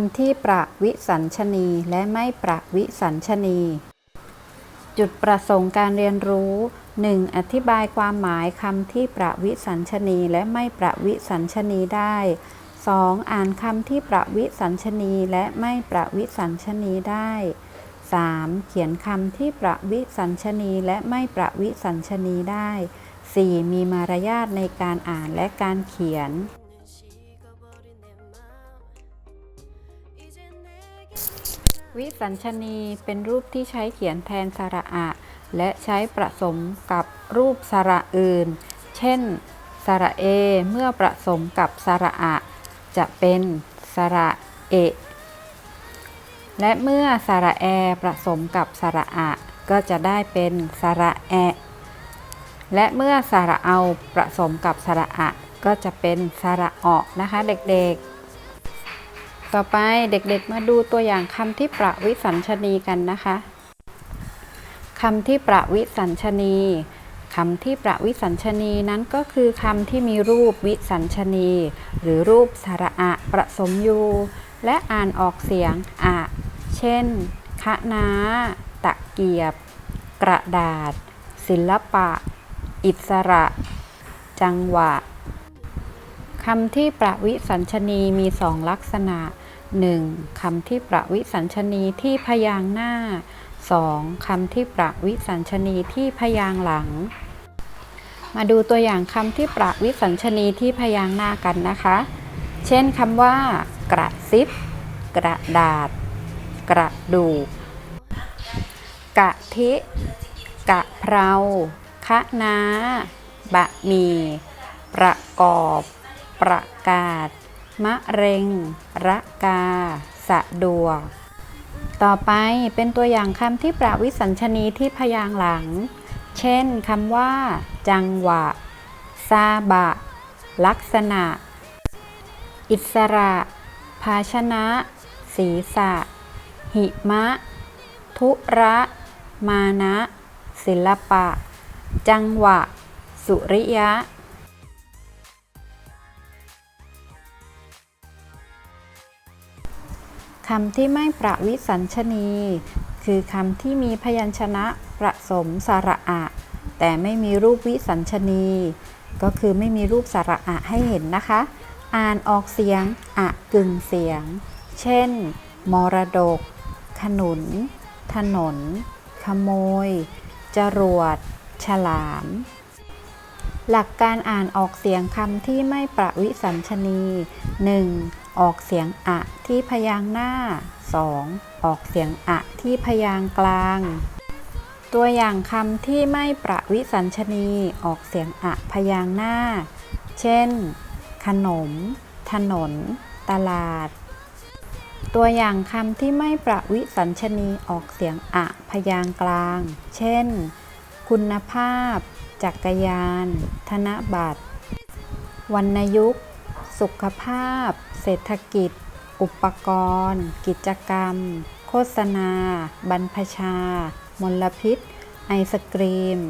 ำที่ประวิสัญชนีและไม่ประวิสัญชนี จุดประสงค์การเรียนรู้ 1. อธิบายความหมายคำที่ประวิสัญชนีและไม่ประวิสัญชนีได้ 2. อ่านคำที่ประวิสัญชนีและไม่ประวิสัญชนีได้ 3. เขียนคำที่ประวิสัญชนีและไม่ประวิสัญชนีได้ 4. มีมารยาทในการอ่านและการเขียน วิสัญชนีเป็นรูปที่ใช้เขียนแทนสระอะ และใช้ผสมกับรูปสระอื่น เช่น สระเอ เมื่อผสมกับสระอะ จะเป็นสระเอ และเมื่อสระแอผสมกับสระอะ ก็จะได้เป็นสระแอะและเมื่อสระเอาผสมกับสระอะ ก็จะเป็นสระออกนะคะเด็กๆ ต่อไปเด็กๆมาดูตัวอย่างคำที่ประวิสัญชนีกันนะคะคำที่ประวิสัญชนีคำที่ประวิสัญชนีนั้นก็คือคำที่มีรูปวิสัญชนี หรือรูปสระอะผสมอยู่ และอ่านออกเสียงอะ เช่น คะนาตะเกียบ กระดาษ ศิลปะ อิสระ จังหวะ คำที่ประวิสัญชนีมีสองลักษณะ 1. คำที่ประวิสัญชนีที่พยางหน้า 2. คำที่ประวิสัญชนีที่พยางหลัง มาดูตัวอย่างคำที่ประวิสัญชนีที่พยางหน้ากันนะคะ เช่นคำว่า กระซิบ กระดาษ กระดูก กะทิ กะเพรา คะน้า บะหมี่ ประกอบ ประกาศ มะเร็ง ระกา สะดวก ต่อไปเป็นตัวอย่างคำที่ประวิสัญชนีที่พยางหลัง เช่นคำว่า จังหวะ ซาบะ ลักษณะ อิสระ ภาชนะ ศีรษะ หิมะ ทุระ มานะ ศิลปะ จังหวะ สุริยะ คำที่ไม่ประวิสัญชนี คือคำที่มีพยัญชนะผสมสระอะ แต่ไม่มีรูปวิสัญชนี ก็คือไม่มีรูปสระอะให้เห็นนะคะ อ่านออกเสียงอะกึ่งเสียง เช่น มรดก ขนุน ถนน ขโมย จรวด ฉลาม หลักการอ่านออกเสียงคำที่ไม่ประวิสัญชนี 1. ออกเสียงอะที่พยางค์หน้า 2. ออกเสียงอะที่พยางค์กลาง ตัวอย่างคำที่ไม่ประวิสัญชนีออกเสียงอะพยางค์หน้า เช่น ขนม ถนน ตลาด ตัวอย่างคำที่ไม่ประวิสัญชนีออกเสียงอะพยางค์กลาง เช่น คุณภาพ จักรยาน ธนบัตรวรรณยุกต์ สุขภาพ เศรษฐกิจ อุปกรณ์ กิจกรรม โฆษณา บรรพชา มลพิษ ไอศกรีม